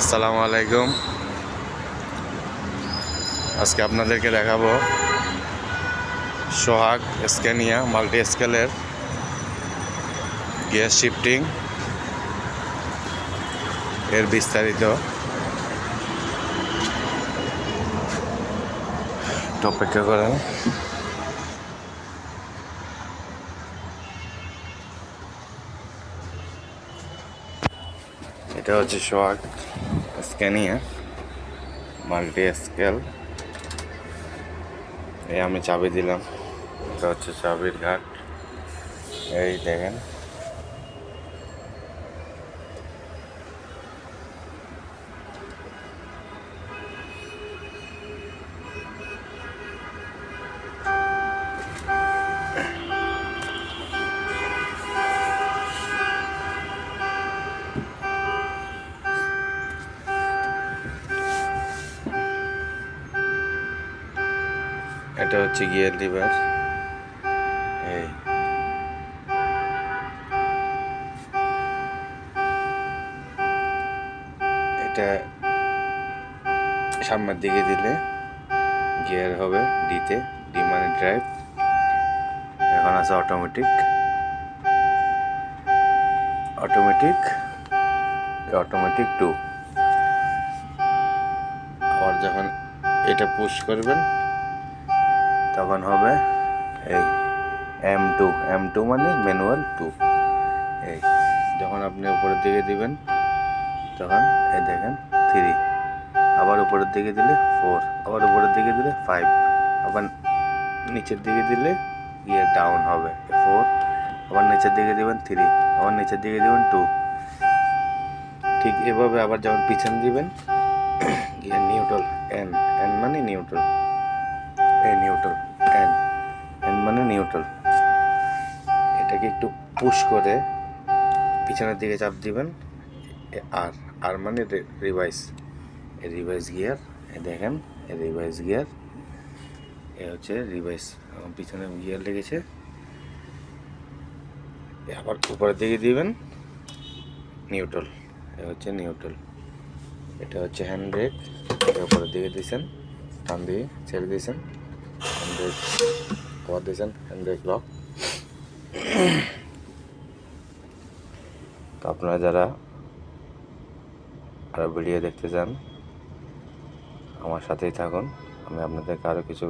আসসালামু আলাইকুম। আজকে আপনাদেরকে দেখাবো সোহাগ স্ক্যানিয়া মাল্টি স্কেলের গ্যাস শিফটিং। এর বিস্তারিত অপেক্ষা করেন। এটা হচ্ছে সোহাগ স্ক্যানিয়া মাল্টি স্কেল এই আমি চাবি দিলাম এটা হচ্ছে চাবির ঘাট এই দেখেন এটা হচ্ছে গিয়ার লিভার এই। এটা সামনের দিকে দিলে গিয়ার হবে ডিতে ডি মানে ড্রাইভ এখন আছে অটোমেটিক অটোমেটিক অটোমেটিক টু আবার যখন এটা পুশ করবেন তখন হবে এই এম টু এম টু মানে ম্যানুয়াল টু এই যখন আপনি উপরের দিকে দিবেন, তখন এই দেখেন থ্রি আবার উপরের দিকে দিলে ফোর আবার উপরের দিকে দিলে ফাইভ আবার নিচের দিকে দিলে গিয়ে ডাউন হবে ফোর আবার নিচের দিকে দিবেন থ্রি আবার নিচের দিকে দিবেন টু ঠিক এভাবে আবার যখন পিছন দিবেন গিয়ে নিউট্রাল এন এন মানে নিউট্রাল এই নিউট্রাল এন এন মানে নিউট্রাল এটাকে একটু পুশ করে পিছনের দিকে চাপ দিবেন আর আর মানে রিভাইস রিভাইস গিয়ার দেখেন রিভাইস গিয়ার এ হচ্ছে রিভাইস পিছনে গিয়ার লেগেছে। এ আবার উপরের দিকে দিবেন নিউট্রাল এ হচ্ছে নিউট্রাল এটা হচ্ছে হ্যান্ড ব্রেক উপরের দিকে দিয়েছেন, টান দিয়ে ছেড়ে দিয়েছেন। হ্যান্ড ব্রেক কভার দিয়েছেন হ্যান্ড ব্রেক লক তো আপনারা যারা আরও ভিডিও দেখতে চান, আমার সাথেই থাকুন। আমি আপনাদেরকে আরও কিছু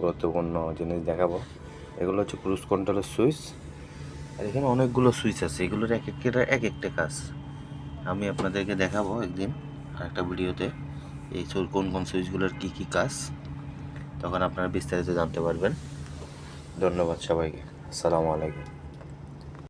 গুরুত্বপূর্ণ জিনিস দেখাবো। এগুলো হচ্ছে ক্রুজ কন্ট্রোলের সুইচ আর এখানে অনেকগুলো সুইচ আছে। এগুলোর এক একটা এক একটা কাজ। আমি আপনাদেরকে দেখাবো একদিন আরেকটা ভিডিওতে। এই কোন কোন সুইচগুলোর কী কী কাজ। তখন আপনারা বিস্তারিত জানতে পারবেন। ধন্যবাদ সবাইকে। আসসালামু আলাইকুম।